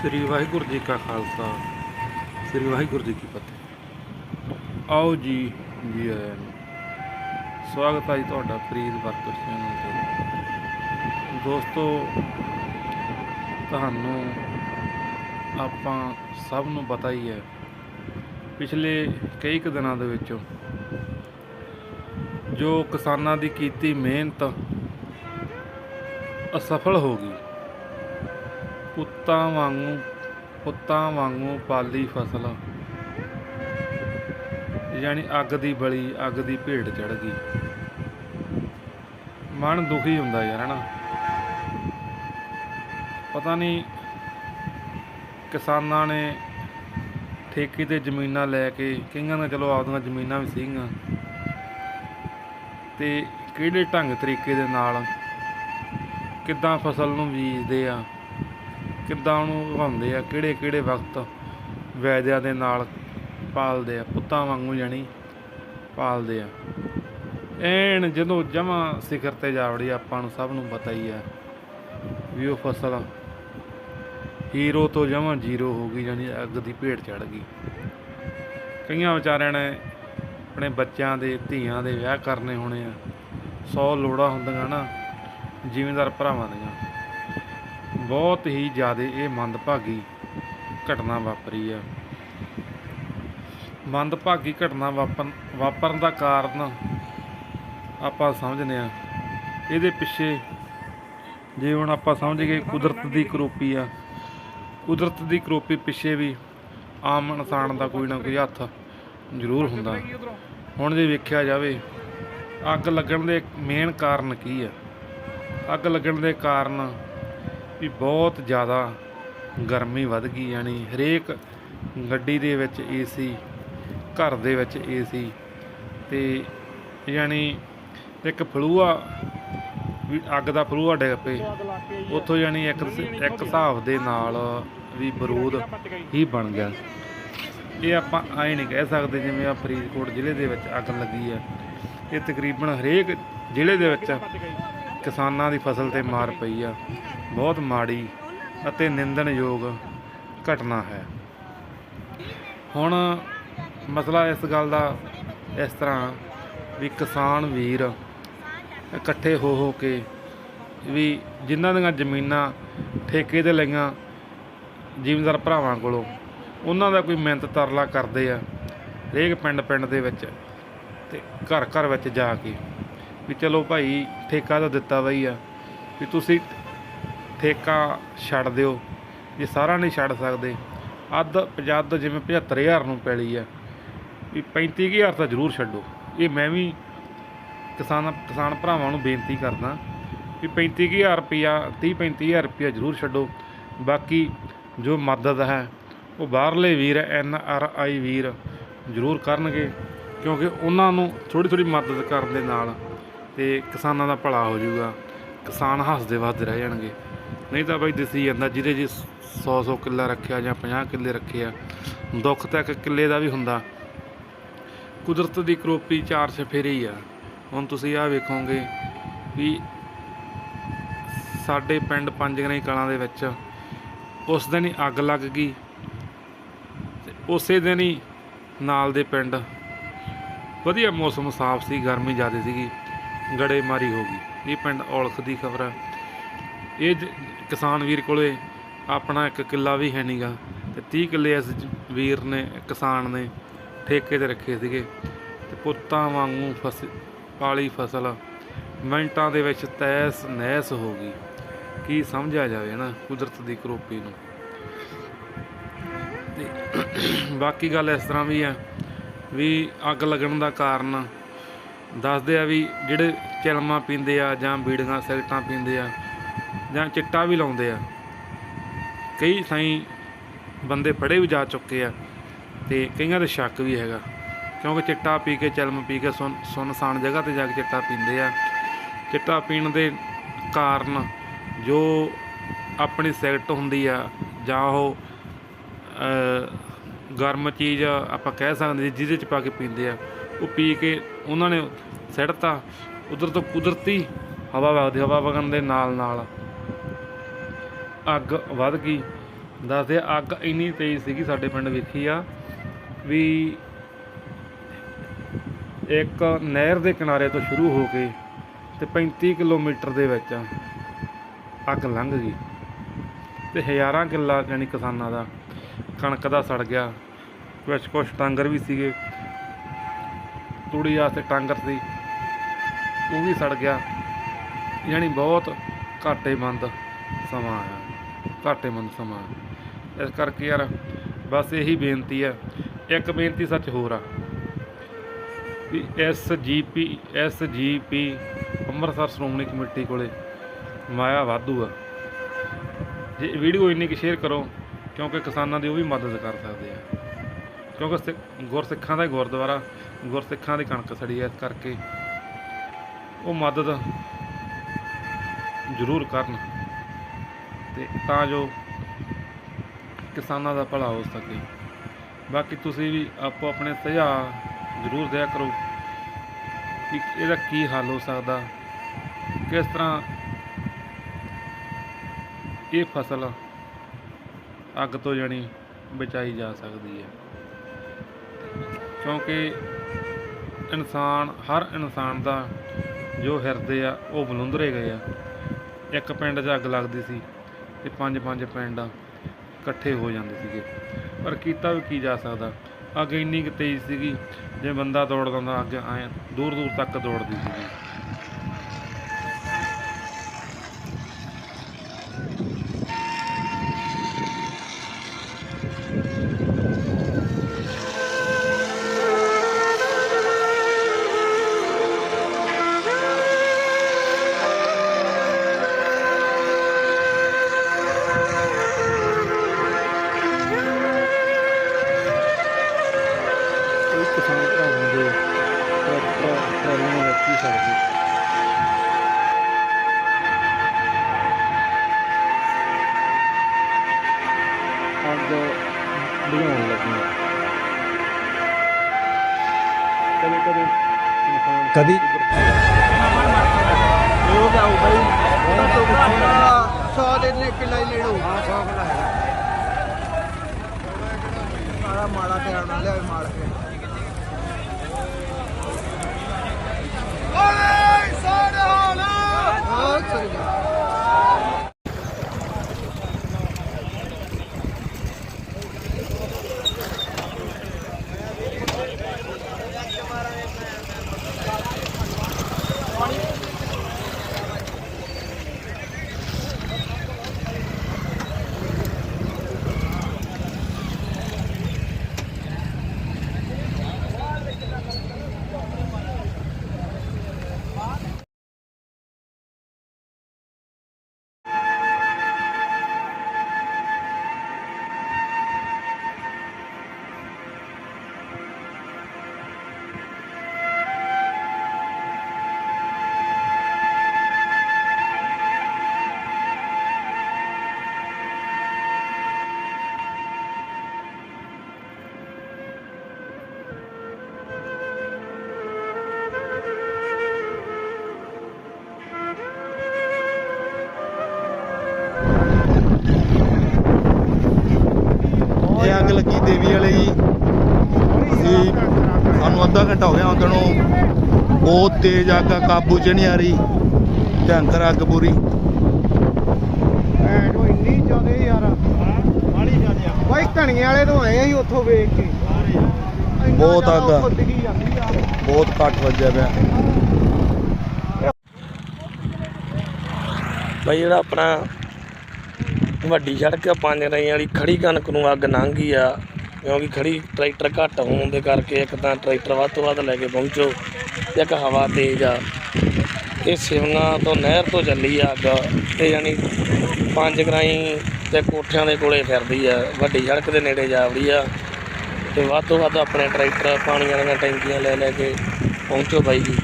ਸ੍ਰੀ ਵਾਹਿਗੁਰੂ ਜੀ ਕਾ ਖਾਲਸਾ, ਸ੍ਰੀ ਵਾਹਿਗੁਰੂ ਜੀ ਕੀ ਫਤਿਹ। ਆਓ ਜੀ ਜੀ ਆਇਆਂ ਨੂੰ। ਸਵਾਗਤ ਹੈ ਜੀ ਤੁਹਾਡਾ ਫਰੀਦ ਵਰਕਰ ਚੈਨਲ ਤੇ। ਦੋਸਤੋ, ਤੁਹਾਨੂੰ ਆਪਾਂ ਸਭ ਨੂੰ ਪਤਾ ਹੀ ਹੈ, ਪਿਛਲੇ ਕਈ ਕੁ ਦਿਨਾਂ ਦੇ ਵਿੱਚ ਜੋ ਕਿਸਾਨਾਂ ਦੀ ਕੀਤੀ ਮਿਹਨਤ ਅਸਫਲ ਹੋ ਗਈ। ਪੁੱਤਾਂ ਵਾਂਗੂ ਪੁੱਤਾਂ ਵਾਂਗੂ ਪਾਲੀ ਫਸਲ। ਯਾਨੀ ਅੱਗ ਦੀ ਬਲੀ, ਅੱਗ ਦੀ ਭੇਡ ਚੜ ਗਈ। ਮਨ ਦੁਖੀ ਹੁੰਦਾ ਯਾਰ, ਹਨਾ? ਪਤਾ ਨਹੀਂ ਕਿਸਾਨਾਂ ਨੇ ਠੇਕੇ ਤੇ ਜ਼ਮੀਨਾਂ ਲੈ ਕੇ, ਕਈਆਂ ਨੇ ਚਲੋ ਆਪਦੀਆਂ ਜ਼ਮੀਨਾਂ ਵੀ ਸੀਗੀਆਂ। ਤੇ ਕਿਹੜੇ ਢੰਗ ਤਰੀਕੇ ਦੇ ਨਾਲ ਕਿੱਦਾਂ ਫਸਲ ਨੂੰ ਬੀਜਦੇ ਆ? ਕਿੱਦਾਂ ਉਹਨੂੰ ਉਗਾਉਂਦੇ ਆ, ਕਿਹੜੇ ਕਿਹੜੇ ਵਕਤ ਵੈਦਿਆਂ ਦੇ ਨਾਲ ਪਾਲਦੇ ਆ, ਪੁੱਤਾਂ ਵਾਂਗੂ ਜਾਣੀ ਪਾਲਦੇ ਆ। ਐਨ ਜਦੋਂ ਜਮਾ ਸਿਖਰ ਤੇ ਜਾਵੜੀ ਆਪਾਂ ਨੂੰ ਸਭ ਨੂੰ ਪਤਾ ਹੀ ਆ ਵੀ ਉਹ ਫਸਲ ਹੀਰੋ ਤੋਂ ਜਮਾ ਜ਼ੀਰੋ ਹੋ ਗਈ ਜਾਨੀ ਅੱਗ ਦੀ ਭੇਟ ਚੜ ਗਈ। ਕਈਆਂ ਵਿਚਾਰਿਆਂ ਨੇ ਆਪਣੇ ਬੱਚਿਆਂ ਦੇ, ਧੀਆਂ ਦੇ ਵਿਆਹ ਕਰਨੇ ਹੋਣੇ ਆ 100 ਲੋੜਾਂ ਹੁੰਦੀਆਂ ਨਾ, ਜ਼ਿਮੀਂਦਾਰ ਭਰਾਵਾਂ ਦੀਆਂ। ਬਹੁਤ ਹੀ ਜ਼ਿਆਦਾ ਇਹ ਮੰਦਭਾਗੀ ਘਟਨਾ ਵਾਪਰੀ ਆ। ਮੰਦਭਾਗੀ ਘਟਨਾ ਵਾਪਰਨ ਵਾਪਰਨ ਦਾ ਕਾਰਨ ਆਪਾਂ ਸਮਝਦੇ ਆ ਇਹਦੇ ਪਿੱਛੇ ਜੇ ਹੁਣ ਆਪਾਂ ਸਮਝ ਗਏ ਕੁਦਰਤ ਦੀ ਕਰੋਪੀ ਆ, ਕੁਦਰਤ ਦੀ ਕਰੋਪੀ ਪਿੱਛੇ ਵੀ ਆਮ ਇਨਸਾਨ ਦਾ ਕੋਈ ਨਾ ਕੋਈ ਹੱਥ ਜ਼ਰੂਰ ਹੁੰਦਾ। ਹੁਣ ਜੇ ਵੇਖਿਆ ਜਾਵੇ, ਅੱਗ ਲੱਗਣ ਦੇ ਮੇਨ ਕਾਰਨ ਕੀ ਆ? ਅੱਗ ਲੱਗਣ ਦੇ ਕਾਰਨ ਵੀ ਬਹੁਤ ਜ਼ਿਆਦਾ ਗਰਮੀ ਵੱਧ ਗਈ, ਯਾਨੀ ਹਰੇਕ ਗੱਡੀ ਦੇ ਵਿੱਚ ਏਸੀ ਘਰ ਦੇ ਵਿੱਚ ਏਸੀ ਤੇ ਯਾਨੀ ਇੱਕ ਫਲੂਆ ਵੀ ਅੱਗ ਦਾ ਫਲੂਆ ਡਿੱਗ ਪਏ। ਉੱਥੋਂ ਯਾਨੀ ਇੱਕ ਇੱਕ ਹਿਸਾਬ ਦੇ ਨਾਲ ਵੀ ਬਰੂਦ ਹੀ ਬਣ ਗਿਆ। ਇਹ ਆਪਾਂ ਐਂ ਨਹੀਂ ਕਹਿ ਸਕਦੇ ਜਿਵੇਂ ਆ ਫਰੀਦਕੋਟ ਜ਼ਿਲ੍ਹੇ ਦੇ ਵਿੱਚ ਅੱਗ ਲੱਗੀ ਹੈ। ਇਹ ਤਕਰੀਬਨ ਹਰੇਕ ਜ਼ਿਲ੍ਹੇ ਦੇ ਵਿੱਚ ਕਿਸਾਨਾਂ ਦੀ ਫਸਲ ਤੇ ਮਾਰ ਪਈ ਆ। ਬਹੁਤ ਮਾੜੀ ਅਤੇ ਨਿੰਦਣਯੋਗ ਘਟਨਾ ਹੈ। ਹੁਣ ਮਸਲਾ ਇਸ ਗੱਲ ਦਾ ਇਸ ਤਰ੍ਹਾਂ ਵੀ ਕਿਸਾਨ ਵੀਰ ਇਕੱਠੇ ਹੋ ਹੋ ਕੇ ਵੀ ਜਿਨ੍ਹਾਂ ਦੀਆਂ ਜ਼ਮੀਨਾਂ ਠੇਕੇ ਤੇ ਲਈਆਂ ਜ਼ਿਮੀਂਦਾਰ ਭਰਾਵਾਂ ਕੋਲੋਂ, ਉਹਨਾਂ ਦਾ ਕੋਈ ਮਿਹਨਤ ਤਰਲਾ ਕਰਦੇ ਆ ਹਰੇਕ ਪਿੰਡ ਪਿੰਡ ਦੇ ਵਿੱਚ ਤੇ ਘਰ ਘਰ ਵਿੱਚ ਜਾ ਕੇ ਵੀ ਚਲੋ ਭਾਈ ਠੇਕਾ ਤਾਂ ਦਿੱਤਾ ਵਈ ਆ, ਵੀ ਤੁਸੀਂ ਠੇਕਾ ਛੱਡ ਦਿਓ, ਜੇ ਸਾਰਾ ਨਹੀਂ ਛੱਡ ਸਕਦੇ। ਅੱਧ ਪਜੱਦ ਜਿਵੇਂ 75000 ਨੂੰ ਪੈਲੀ ਆ, ਵੀ 35000 ਤਾਂ ਜ਼ਰੂਰ ਛੱਡੋ। ਇਹ ਮੈਂ ਵੀ ਕਿਸਾਨ ਕਿਸਾਨ ਭਰਾਵਾਂ ਨੂੰ ਬੇਨਤੀ ਕਰਦਾ ਵੀ 35000 ਰੁਪਿਆ 30 35000 ਰੁਪਿਆ ਜ਼ਰੂਰ ਛੱਡੋ। ਬਾਕੀ ਜੋ ਮਦਦ ਹੈ, ਉਹ ਬਾਹਰਲੇ ਵੀਰ, ਐਨ ਆਰ ਆਈ ਵੀਰ ਜ਼ਰੂਰ ਕਰਨਗੇ, ਕਿਉਂਕਿ ਉਹਨਾਂ ਨੂੰ ਥੋੜੀ ਥੋੜੀ ਮਦਦ ਕਰਨ ਦੇ ਨਾਲ ਤੇ ਕਿਸਾਨਾਂ ਦਾ ਭਲਾ ਹੋ ਜਾਊਗਾ। ਕਿਸਾਨ ਹੱਸਦੇ ਵੱਸਦੇ ਰਹਿ ਜਾਣਗੇ। ਨਹੀਂ ਤਾਂ ਬਾਈ ਦਿਸੀ ਜਾਂਦਾ, ਜਿਹਦੇ ਜੀ 100 100 ਕਿੱਲਾ ਰੱਖਿਆ ਜਾਂ 50 ਕਿੱਲੇ ਰੱਖੇ ਆ, ਦੁੱਖ ਤਾਂ ਇੱਕ ਕਿੱਲੇ ਦਾ ਵੀ ਹੁੰਦਾ। ਕੁਦਰਤ ਦੀ ਕਰੋਪੀ ਚਾਰ ਚਫੇਰੇ ਹੀ ਆ। ਹੁਣ ਤੁਸੀਂ ਆਹ ਵੇਖੋਗੇ ਵੀ ਸਾਡੇ ਪਿੰਡ ਪੰਜਗਰੇ ਕਲਾਂ ਦੇ ਵਿੱਚ ਉਸ ਦਿਨ ਹੀ ਅੱਗ ਲੱਗ ਗਈ ਤੇ ਉਸੇ ਦਿਨ ਹੀ ਨਾਲ ਦੇ ਪਿੰਡ ਵਧੀਆ ਮੌਸਮ ਸਾਫ਼ ਸੀ, ਗਰਮੀ ਜ਼ਿਆਦਾ ਸੀਗੀ। ਗੜੇਮਾਰੀ ਹੋ ਗਈ। ਇਹ ਪਿੰਡ ਔਲਖ ਦੀ ਖਬਰ ਹੈ ਇਹ ਜ- ਕਿਸਾਨ ਵੀਰ ਕੋਲੇ ਆਪਣਾ ਇੱਕ ਕਿੱਲਾ ਵੀ ਹੈ ਨਹੀਂਗਾ ਤੇ 30 ਕਿੱਲੇ ਇਸ ਵੀਰ ਨੇ, ਕਿਸਾਨ ਨੇ ਠੇਕੇ ਤੇ ਰੱਖੇ ਸੀਗੇ ਤੇ ਪੁੱਤਾਂ ਵਾਂਗੂ ਫਸ, ਪਾਲੀ ਫਸਲ ਮਿੰਟਾਂ ਦੇ ਵਿੱਚ ਤੈਸ ਨੈਸ ਹੋ ਗਈ। ਕੀ ਸਮਝਿਆ ਜਾਵੇ ਨਾ ਕੁਦਰਤ ਦੀ ਕਰੋਪੀ ਨੂੰ। ਤੇ ਬਾਕੀ ਗੱਲ ਇਸ ਤਰ੍ਹਾਂ ਵੀ ਆ ਵੀ ਅੱਗ ਲੱਗਣ ਦਾ ਕਾਰਨ ਦੱਸਦੇ ਆ ਵੀ ਜਿਹੜੇ ਚਲਮਾ ਪੀਂਦੇ ਆ ਜਾਂ ਬੀੜੀਆਂ, ਸਿਗਰਟਾਂ ਪੀਂਦੇ ਆ ਜਾਂ ਚਿੱਟਾ ਵੀ ਲਾਉਂਦੇ ਆ, ਕਈ ਥਾਈਂ ਬੰਦੇ ਫੜੇ ਵੀ ਜਾ ਚੁੱਕੇ ਆ ਤੇ ਕਈਆਂ ਦੇ ਸ਼ੱਕ ਵੀ ਹੈਗਾ, ਕਿਉਂਕਿ ਚਿੱਟਾ ਪੀ ਕੇ ਚਲਮ ਪੀ ਕੇ ਸੁੰਨ, ਸੁੰਨਸਾਨ ਜਗ੍ਹਾ ਤੇ ਜਾ ਕੇ ਚਿੱਟਾ ਪੀਂਦੇ ਆ। ਚਿੱਟਾ ਪੀਣ ਦੇ ਕਾਰਨ ਜੋ ਆਪਣੀ ਸਿਗਰਟ ਹੁੰਦੀ ਆ ਜਾਂ ਉਹ ਗਰਮ ਚੀਜ਼ ਆਪਾਂ ਕਹਿ ਸਕਦੇ ਜਿਹਦੇ ਚ ਪਾ ਕੇ ਪੀਂਦੇ ਆ, ਉਹ ਪੀ ਕੇ ਉਹਨਾਂ ਨੇ ਸਿੱਟਤਾ ਉਧਰ ਤੋਂ ਕੁਦਰਤੀ ਹਵਾ ਵਗਦੀ, ਹਵਾ ਵਗਣ ਦੇ ਨਾਲ ਨਾਲ ਅੱਗ ਵੱਧ ਗਈ। ਦੱਸਦੇ ਅੱਗ ਇੰਨੀ ਤੇਜ਼ ਸੀਗੀ ਸਾਡੇ ਪਿੰਡ ਵੇਖੀ ਆ ਵੀ ਇੱਕ ਨਹਿਰ ਦੇ ਕਿਨਾਰੇ ਤੋਂ ਸ਼ੁਰੂ ਹੋ ਕੇ ਤੇ 35 ਕਿਲੋਮੀਟਰ ਦੇ ਵਿੱਚ ਅੱਗ ਲੰਘ ਗਈ ਤੇ ਹਜ਼ਾਰਾਂ ਕਿੱਲਾ ਯਾਨੀ ਕਿਸਾਨਾਂ ਦਾ ਕਣਕ ਦਾ ਸੜ ਗਿਆ ਕੁਛ ਕੁਛ ਟਾਂਗਰ ਵੀ ਸੀਗੇ। ਤੂੜੀ ਵਾਸਤੇ ਟਾਂਗਰ ਸੀ। ਉਹ ਵੀ ਸੜ ਗਿਆ। ਯਾਨੀ ਬਹੁਤ ਘਾਟੇਮੰਦ ਸਮਾਂ ਆ ਘਾਟੇਮੰਦ ਸਮਾਂ ਇਸ ਕਰਕੇ ਯਾਰ ਬਸ ਇਹੀ ਬੇਨਤੀ ਹੈ। ਇੱਕ ਬੇਨਤੀ ਸੱਚ ਹੋਰ ਆ। ਵੀ ਐਸ ਜੀ ਪੀ, ਐਸ ਜੀ ਪੀ ਅੰਮ੍ਰਿਤਸਰ ਸ਼੍ਰੋਮਣੀ ਕਮੇਟੀ ਕੋਲੇ ਮਾਇਆ ਵਾਧੂ ਆ। ਜੇ ਵੀਡੀਓ ਇੰਨੀ ਕਿ ਸ਼ੇਅਰ ਕਰੋ, ਕਿਉਂਕਿ ਕਿਸਾਨਾਂ ਦੀ ਉਹ ਵੀ ਮਦਦ ਕਰ ਸਕਦੇ ਆ। ਕਿਉਂਕਿ ਸਿੱਖ- ਗੁਰਸਿੱਖਾਂ ਦਾ ਗੁਰਦੁਆਰਾ, ਗੁਰਸਿੱਖਾਂ ਦੀ ਕਣਕ ਸੜੀ ਹੈ ਇਸ ਕਰਕੇ। ਉਹ ਮਦਦ ਜ਼ਰੂਰ ਕਰਨ ਤੇ ਤਾਂ ਜੋ ਕਿਸਾਨਾਂ ਦਾ ਭਲਾ ਹੋ ਸਕੇ। ਬਾਕੀ ਤੁਸੀਂ ਵੀ ਆਪੋ ਆਪਣੇ ਸੁਝਾਅ ਜ਼ਰੂਰ ਦਿਆ ਕਰੋ ਕਿ ਇਹਦਾ ਕੀ ਹੱਲ ਹੋ ਸਕਦਾ, ਕਿਸ ਤਰ੍ਹਾਂ ਇਹ ਫਸਲ ਅੱਗ ਤੋਂ ਜਾਣੀ ਬਚਾਈ ਜਾ ਸਕਦੀ ਹੈ ਕਿਉਂਕਿ ਇਨਸਾਨ, ਹਰ ਇਨਸਾਨ ਦਾ ਜੋ ਹਿਰਦੇ ਆ, ਉਹ ਬਲੁੰਦਰੇ ਗਏ ਆ। ਇੱਕ ਪਿੰਡ 'ਚ ਅੱਗ ਲੱਗਦੀ ਸੀ ਤੇ ਪੰਜ ਪੰਜ ਪਿੰਡ ਇਕੱਠੇ ਹੋ ਜਾਂਦੇ ਸੀਗੇ। ਪਰ ਕੀਤਾ ਵੀ ਕੀ ਜਾ ਸਕਦਾ? ਅੱਗ ਇੰਨੀ ਕੁ ਤੇਜ਼ ਸੀਗੀ, ਜੇ ਬੰਦਾ ਦੌੜਦਾ ਹੁੰਦਾ ਅੱਗ ਐਂ ਦੂਰ ਦੂਰ ਤੱਕ ਦੌੜਦੀ ਸੀਗੀ। ਕਿਸਾਨ ਭਰਾਵਾਂ ਦੇ ਟਰੈਕਟਰ ਟਰਾਲੀਆਂ ਹੀ ਸੜ ਗਏ ਅੱਗ ਲੱਗੀਆਂ ਕਦੇ ਕਦੇ ਇਨਸਾਨ ਕਦੀ ਉਹ ਜਾਓ ਭਾਈ ਉਹਨਾਂ ਤੋਂ ਸੌ ਦੇ ਨੇ ਹੀ ਲੈਣੋ ਹਾਂ 100 ਕਿੱਲਾ ਹੈਗਾ। ਮਾੜਾ ਮਾੜਾ ਧਿਆਨ ਨਾਲ ਲਿਆਵੇ ਕੇ ਅੱਗ ਲੱਗੀ ਦੇਵੀ ਵਾਲੇ ਜੀ। ਅਸੀਂ ਸਾਨੂੰ ਅੱਧਾ ਘੰਟਾ ਹੋ ਗਿਆ ਆਉਂਦੇ ਨੂੰ। ਬਹੁਤ ਤੇਜ਼ ਅੱਗ ਆ ਕਾਬੂ 'ਚ ਨਹੀਂ ਆ ਰਹੀ। ਭਿਅੰਕਰ ਅੱਗ ਪੂਰੀ। ਐ ਜੋ ਇੰਨੀ ਜ਼ਿਆਦੇ ਯਾਰ। ਬਾਲੀ ਜ਼ਿਆਦੇ ਆ ਬਾਈ ਧਣੀਆਂ ਵਾਲੇ ਤੋਂ ਆਏ ਅਸੀਂ ਉੱਥੋਂ ਵੇਖ ਕੇ। ਇੰਨਾ ਬਹੁਤ ਅੱਗ ਬਹੁਤ ਘੱਟ ਵੱਜਿਆ ਪਿਆ। ਬਈ ਜਿਹੜਾ ਆਪਣਾ ਵੱਡੀ ਸੜਕ ਆ, ਪੰਜ ਰਈਆਂ ਵਾਲੀ ਖੜੀ ਕਣਕ ਨੂੰ ਅੱਗ ਲੰਘ ਗਈ ਆ, ਕਿਉਂਕਿ ਖੜੀ ਟਰੈਕਟਰ ਘੱਟ ਹੋਣ ਦੇ ਕਰਕੇ ਇੱਕ ਤਾਂ ਟਰੈਕਟਰ ਵੱਧ ਤੋਂ ਵੱਧ ਲੈ ਕੇ ਪਹੁੰਚੋ ਤੇ ਇੱਕ ਹਵਾ ਤੇਜ਼ ਆ। ਇਹ ਸਿਵਨਾ ਤੋਂ ਨਹਿਰ ਤੋਂ ਚੱਲੀ ਆ ਅੱਗ, ਤੇ ਯਾਨੀ ਪੰਜ ਗਰਾਈ ਤੇ ਕੋਠਿਆਂ ਦੇ ਕੋਲੇ ਫਿਰਦੀ ਆ, ਵੱਡੀ ਸੜਕ ਦੇ ਨੇੜੇ ਜਾਵੜੀ ਆ, ਤੇ ਵੱਧ ਤੋਂ ਵੱਧ ਆਪਣੇ ਟਰੈਕਟਰ, ਪਾਣੀ ਵਾਲੀਆਂ ਟੈਂਕੀਆਂ ਲੈ ਲੈ ਕੇ ਪਹੁੰਚੋ ਬਾਈ ਜੀ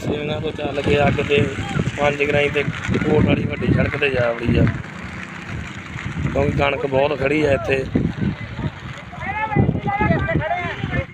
ਸਿਵਨਾ ਤੋਂ ਚੱਲ ਕੇ ਅੱਗ ਤੇ ਪੰਜ ਗਰਾਈ ਤੇ ਕੋਟ ਵਾਲੀ ਵੱਡੀ ਸੜਕ ਤੇ ਜਾ ਵੜੀ ਆ। ਕਿਉਂਕਿ ਕਣਕ ਬਹੁਤ ਖੜੀ ਆ ਇੱਥੇ।